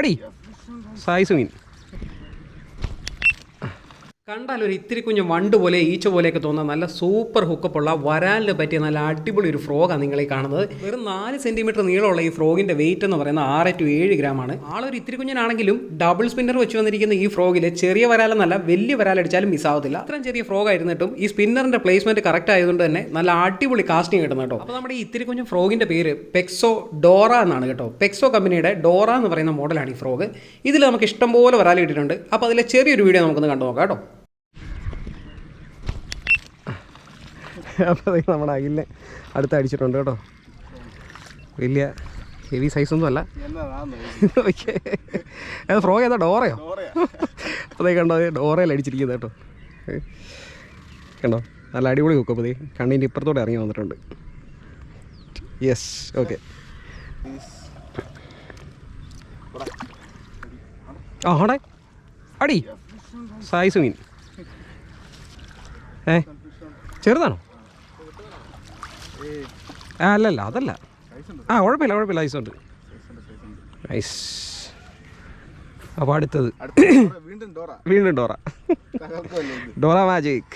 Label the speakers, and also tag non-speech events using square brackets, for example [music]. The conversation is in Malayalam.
Speaker 1: അടി. സൈസ് മീൻ. കണ്ടാൽ ഒരു ഇത്തിരി കുഞ്ഞ് വണ്ട് പോലെ ഈച്ച പോലെയൊക്കെ തോന്നുന്ന നല്ല സൂപ്പർ ഹുക്കപ്പുള്ള വരാലിന് പറ്റിയ നല്ല അടിപൊളി ഒരു ഫ്രോഗാണ് നിങ്ങൾ ഈ കാണുന്നത്. വെറും നാല് സെന്റിമീറ്റർ നീളമുള്ള ഈ ഫ്രോഗിന്റെ വെയിറ്റ് എന്ന് പറയുന്നത് ആറ് ടു ഏഴ് ഗ്രാം ആണ്. ആളൊരു ഇത്തിരി കുഞ്ഞിനാണെങ്കിലും ഡബിൾ സ്പിന്നർ വെച്ച് വന്നിരിക്കുന്ന ഈ ഫ്രോഗിൽ ചെറിയ വരാലെന്നല്ല വലിയ വരാലടിച്ചാലും മിസ് ആവത്തില്ല. അത്രയും ചെറിയ ഫ്രോഗ് ആയിരുന്നിട്ടും ഈ സ്പിന്നറിന്റെ പ്ലേസ്മെന്റ് കറക്റ്റ് ആയതുകൊണ്ട് തന്നെ നല്ല അടിപൊളി കാസ്റ്റിംഗ് കിട്ടുന്ന കേട്ടോ. അപ്പോൾ നമ്മുടെ ഈ ഇത്തിരി കുഞ്ഞ് ഫ്രോഗിന്റെ പേര് പെക്സോ ഡോറ എന്നാണ് കേട്ടോ. പെക്സോ കമ്പനിയുടെ ഡോറ എന്ന് പറയുന്ന മോഡലാണ് ഈ ഫ്രോഗ് ഇതിൽ നമുക്ക് ഇഷ്ടംപോലെ വരാൽ കിട്ടിയിട്ടുണ്ട്. അപ്പോൾ അതിലെ ചെറിയൊരു വീഡിയോ നമുക്കൊന്ന് കണ്ടു നോക്കാം കേട്ടോ. [laughs] അപ്പോൾ നമ്മുടെ അഖിലിനെ അടുത്ത് അടിച്ചിട്ടുണ്ട് കേട്ടോ. വലിയ ഹെവി സൈസൊന്നും അല്ല. [laughs] ഓക്കെ അത് ഫ്രോ ഏതാ? ഡോറയോ? അപ്പോൾ അതേ കണ്ടോ ഡോറയിൽ അടിച്ചിരിക്കുന്നത് കേട്ടോ. കണ്ടോ? നല്ല അടിപൊളി കുക്ക് അപ്പോൾ കണ്ണിന്റെ ഇപ്പുറത്തോടെ ഇറങ്ങി വന്നിട്ടുണ്ട്. യെസ് ഓക്കെ ആ ആടെ അടി. സൈസ് മീൻ. ഏ? ചെറുതാണോ? ആ അല്ലല്ല അതല്ല. ആ കുഴപ്പമില്ല കുഴപ്പമില്ല ഐസ് ഉണ്ട്. ഐസ് അപ്പോൾ അടുത്തത്.
Speaker 2: വീണ്ടും ഡോറ.
Speaker 1: വീണ്ടും ഡോറ? Dora magic